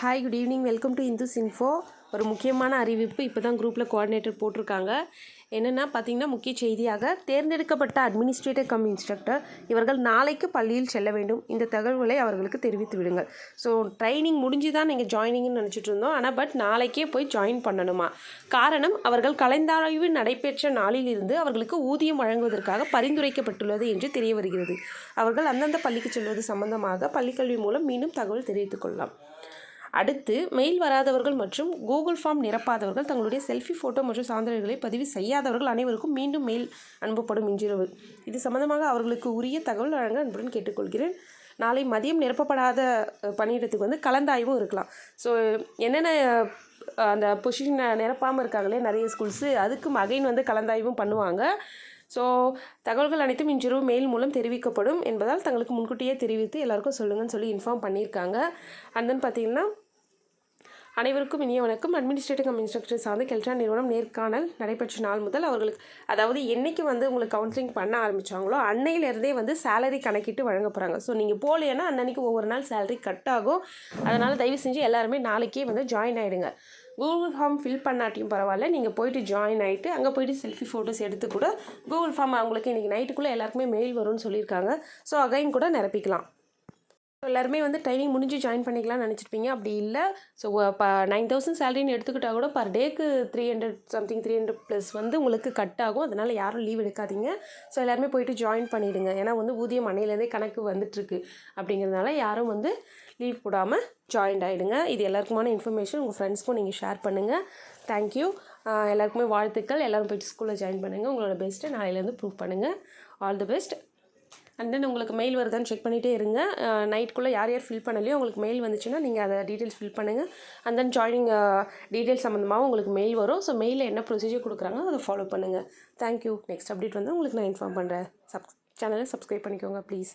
Hi good evening welcome to Indus info ஒரு முக்கியமான அறிவிப்பு இப்போ தான் குரூப்பில் கோஆர்டினேட்டர் போட்டிருக்காங்க. என்னென்னா பார்த்தீங்கன்னா முக்கிய செய்தியாக தேர்ந்தெடுக்கப்பட்ட அட்மினிஸ்ட்ரேட்டிவ் கம் இன்ஸ்ட்ரக்டர் இவர்கள் நாளைக்கு பள்ளியில் செல்ல வேண்டும். இந்த தகவல்களை அவர்களுக்கு தெரிவித்து விடுங்கள். ஸோ ட்ரைனிங் முடிஞ்சு தான் நீங்கள் ஜாயினிங்னு நினச்சிட்டு இருந்தோம். ஆனால் பட் நாளைக்கே போய் ஜாயின் பண்ணணுமா? காரணம் அவர்கள் கலந்தாய்வு நடைபெற்ற நாளிலிருந்து அவர்களுக்கு ஊதியம் வழங்குவதற்காக பரிந்துரைக்கப்பட்டுள்ளது என்று தெரிய வருகிறது. அவர்கள் அந்தந்த பள்ளிக்கு செல்வது சம்பந்தமாக பள்ளிக்கல்வி மூலம் மீண்டும் தகவல் தெரிவித்துக் கொள்ளலாம். அடுத்து மெயில் வராதவர்கள் மற்றும் கூகுள் ஃபார்ம் நிரப்பாதவர்கள் தங்களுடைய செல்ஃபி ஃபோட்டோ மற்றும் சான்றிதழ்களை பதிவு செய்யாதவர்கள் அனைவருக்கும் மீண்டும் மெயில் அனுப்பப்படும் இன்றிரவு. இது சம்பந்தமாக அவர்களுக்கு உரிய தகவல் வழங்க அன்புடன் கேட்டுக்கொள்கிறேன். நாளை மதியம் நிரப்பப்படாத பணியிடத்துக்கு வந்து கலந்தாய்வும் இருக்கலாம். ஸோ என்னென்ன அந்த பொசிஷன் நிரப்பாமல் இருக்காங்களே நிறைய ஸ்கூல்ஸு அதுக்கு அகைன் வந்து கலந்தாய்வும் பண்ணுவாங்க. ஸோ தகவல்கள் அனைத்தும் இன்றிரவு மெயில் மூலம் தெரிவிக்கப்படும் என்பதால் தங்களுக்கு முன்கூட்டியே தெரிவித்து எல்லாருக்கும் சொல்லுங்கன்னு சொல்லி இன்ஃபார்ம் பண்ணியிருக்காங்க. அண்ட் தென் பார்த்தீங்கன்னா அனைவருக்கும் இனிய வணக்கம். அட்மினிஸ்ட்ரேட்டிவ் கம் இன்ஸ்ட்ரக்டர் சார்ந்த கெல்ட்ரா நிறுவனம் நேர்காணல் நடைபெற்ற நாள் முதல் அவர்களுக்கு அதாவது என்றைக்கு வந்து உங்களுக்கு கவுன்சிலிங் பண்ண ஆரம்பித்தாங்களோ அன்னையிலேருந்தே வந்து சேலரி கணக்கிட்டு வழங்க போகிறாங்க ஸோ நீங்கள் போகலைன்னா அன்னன்னைக்கு ஒவ்வொரு நாள் சேலரி கட் ஆகும். அதனால் தயவு செஞ்சு எல்லாருமே நாளைக்கே வந்து ஜாயின் ஆகிடுங்க கூகுள் ஃபார்ம் ஃபில் பண்ணாட்டியும் பரவாயில்ல. நீங்கள் போயிட்டு ஜாயின் ஆகிட்டு அங்கே போயிட்டு செல்ஃபி ஃபோட்டோஸ் எடுத்து கூட கூகுள் ஃபார்ம் அவங்களுக்கு இன்றைக்கி நைட்டுக்குள்ளே எல்லாருக்குமே மெயில் வரும்னு சொல்லியிருக்காங்க. ஸோ அகைன் கூட நிரப்பிக்கலாம். எல்லாருமே வந்து ட்ரைனிங் முடிஞ்சு ஜாயின் பண்ணிக்கலாம்னு நினச்சிருப்பீங்க. அப்படி இல்லை. ஸோ இப்போ நைன் தௌசண்ட் சேலரின்னு எடுத்துக்கிட்டால் கூட பர் டேக்கு three hundred something three hundred plus வந்து உங்களுக்கு கட் ஆகும். அதனால் யாரும் லீவ் எடுக்காதீங்க. ஸோ எல்லாருமே போயிட்டு ஜாயின் பண்ணிவிடுங்க ஏன்னா வந்து ஊதியம் அன்னையிலேருந்தே கணக்கு வந்துட்டுருக்கு. அப்படிங்கிறதுனால யாரும் வந்து லீவ் போடாமல் ஜாயின்ட் ஆகிடுங்க இது எல்லாருக்குமான இன்ஃபர்மேஷன் உங்கள் ஃப்ரெண்ட்ஸ்க்கும் நீங்கள் ஷேர் பண்ணுங்கள் தேங்க்யூ எல்லாருக்குமே வாழ்த்துக்கள். எல்லோரும் போயிட்டு ஸ்கூலில் ஜாயின் பண்ணுங்கள் உங்களோட பெஸ்ட்டை நாளையிலேருந்து ப்ரூவ் பண்ணுங்கள் all the best and then உங்களுக்கு மெயில் வருதான்னு செக் பண்ணிகிட்டே இருங்க. நைட்குள்ளே யார் யார் ஃபில் பண்ணலையோ உங்களுக்கு மெயில் வந்துச்சுன்னா நீங்கள் அதை டீட்டெயில்ஸ் ஃபில் பண்ணுங்கள் அண்ட் தென் ஜாயினிங் டீட்டெயில்ஸ் சம்மந்தமாகவும் உங்களுக்கு மெயில் வரும். ஸோ மெயிலில் என்ன ப்ரொசீஜர் கொடுக்குறாங்க அதை ஃபாலோ பண்ணுங்கள் தேங்க்யூ நெக்ஸ்ட் அப்டேட் வந்து உங்களுக்கு நான் இன்ஃபார்ம் பண்ணுறேன் சப் சேனலை சப்ஸ்கிரைப் பண்ணிக்கோங்க ப்ளீஸ்